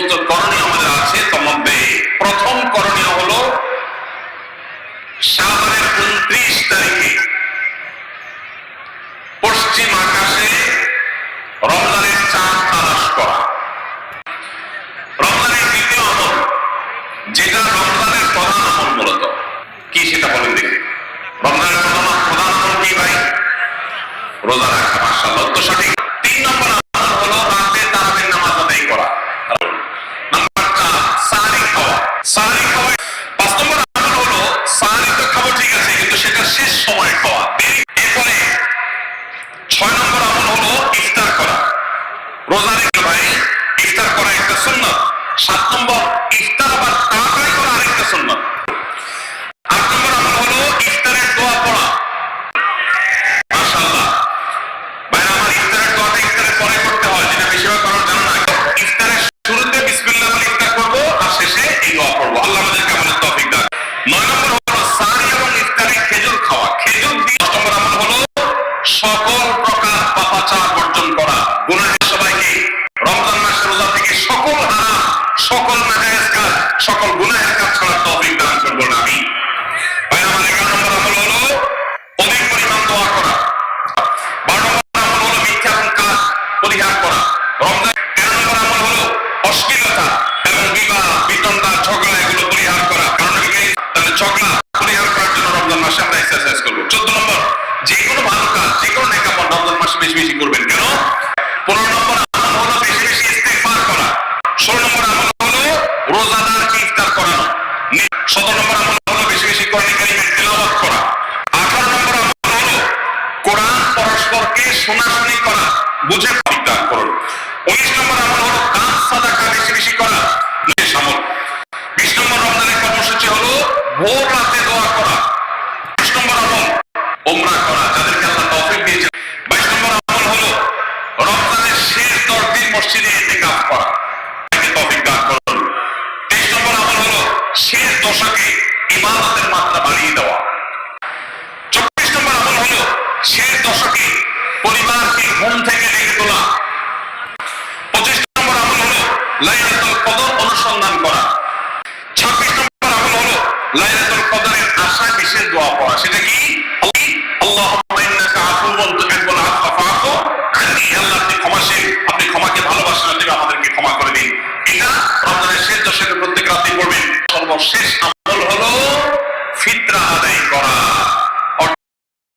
সমস্ত করণীয় আমাদের আছে তার প্রথম করণীয় হলো শাবানের উনত্রিশ তারিখে পশ্চিম আকাশে রমজানের চাঁদ তালাশ করা। রমজানের দ্বিতীয় আমল, যেটা রমজানের প্রধান আমল মূলত। কি সেটা বলেন দেখি। রমজানের প্রধান আমল কি ভাই? রোজা রাখা, মাশাআল্লাহ। তো সঠিক ছয় নম্বর আমল হলো ইফতার করা। রোজা রেখে ভাই, ইফতার করা একটা সুন্নাত। সাত নম্বর, ইফতার আবার তাড়াতাড়ি করা আরেকটা সুন্নাত। আট নম্বর আমল হলো ইফতারের দোয়া পড়া। কারণ ইফতারের শুরুতে বিসমিল্লাহ বলে আর শেষে এই দোয়া পড়ব আল্লাহ আমাদেরকে আমাদের তৌফিক নয় নম্বর হলো সারি এবং ইফতারে খেজুর খাওয়া। খেজুর দিয়ে নম্বর আমল হলো সকল পাপাচার বর্জন করা গুনাহের পরস্পরকে শোনাশুনি করা, বুঝে পরিত্যাগ করুন উনিশ নম্বর আমল হলো দান সাদাকা বেশি বেশি করা বিশ নম্বর রমজানের কর্মসূচি হলো ভোর রাতে দোয়া করা ঘুম থেকে ডেকে তোলা। পঁচিশ নম্বর আমল হলো লাইলাতুল কদর অনুসন্ধান করা। ছাব্বিশ নম্বর আমল হলো লাইলাতুল কদরের আশায় বিশেষ দোয়া পড়া। সেটা কি? ভালোবাসেন আমাদেরকে ক্ষমা করে দিন। এটা রমজানের শেষ দশকের প্রত্যেক রাতে পড়বেন। সর্বশেষ